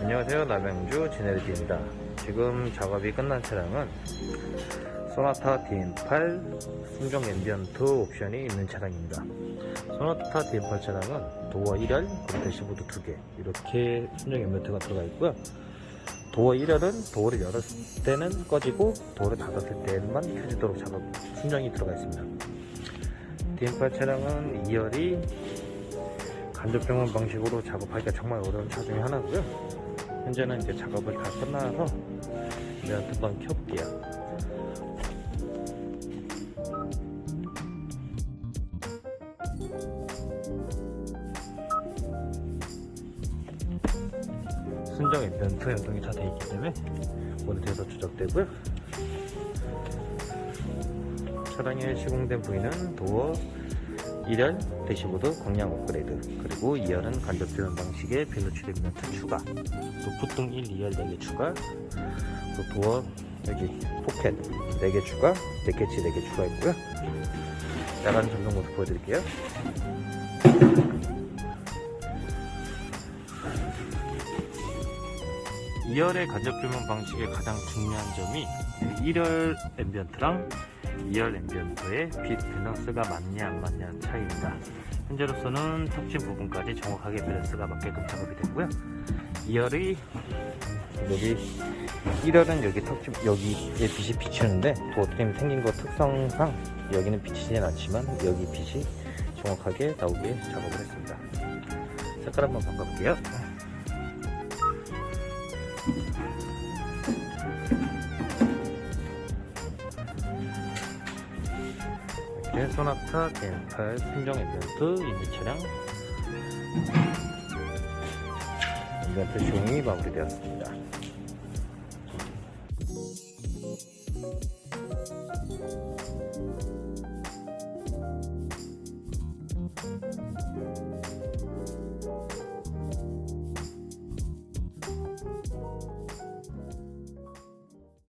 안녕하세요 남양주 제네르디입니다. 지금 작업이 끝난 차량은 소나타 DM8 순정 앰비언트 옵션이 있는 차량입니다. 소나타 DM8 차량은 도어 1열, 그리고 대시보드 2개 이렇게 순정 앰비언트가 들어가 있고요. 도어 1열은 도어를 열었을 때는 꺼지고 도어를 닫았을 때만 켜지도록 작업 순정이 들어가 있습니다. DM8 차량은 2열이 간접병원 방식으로 작업하기가 정말 어려운 차 중에 하나고요. 현재는 이제 작업을 다 끝나서 이제 한번 켜볼게요. 순정 앰비언트 연동이 다 되어 있기 때문에 모니터에서 조작되고요. 차량에 시공된 부위는 도어 1열 대시보드 광량 업그레이드 그리고 2열은 간접 조연 방식의 비누 출입 멘트 추가 또 푸등 1, 2열 4개 추가 또 도어 여기 포켓 4개 추가 넷개치 4개 추가 있고요. 야간 점등 모습 보여드릴게요. 이열의 간접 조명 방식의 가장 중요한 점이 1열 앰비언트랑 2열 앰비언트의 빛 밸런스가 맞냐 안 맞냐 차이입니다. 현재로서는 턱진 부분까지 정확하게 밸런스가 맞게끔 작업이 됐고요. 2열이 여기 1열은 여기 턱진 여기에 빛이 비치는데 도어트림 생긴 거 특성상 여기는 비치지는 않지만 여기 빛이 정확하게 나오게 작업을 했습니다. 색깔 한번 바꿔볼게요. 이렇게 소나타 덴팔 순정 앰비언트 있는 차량 앰비언트 시공이 마무리되었습니다.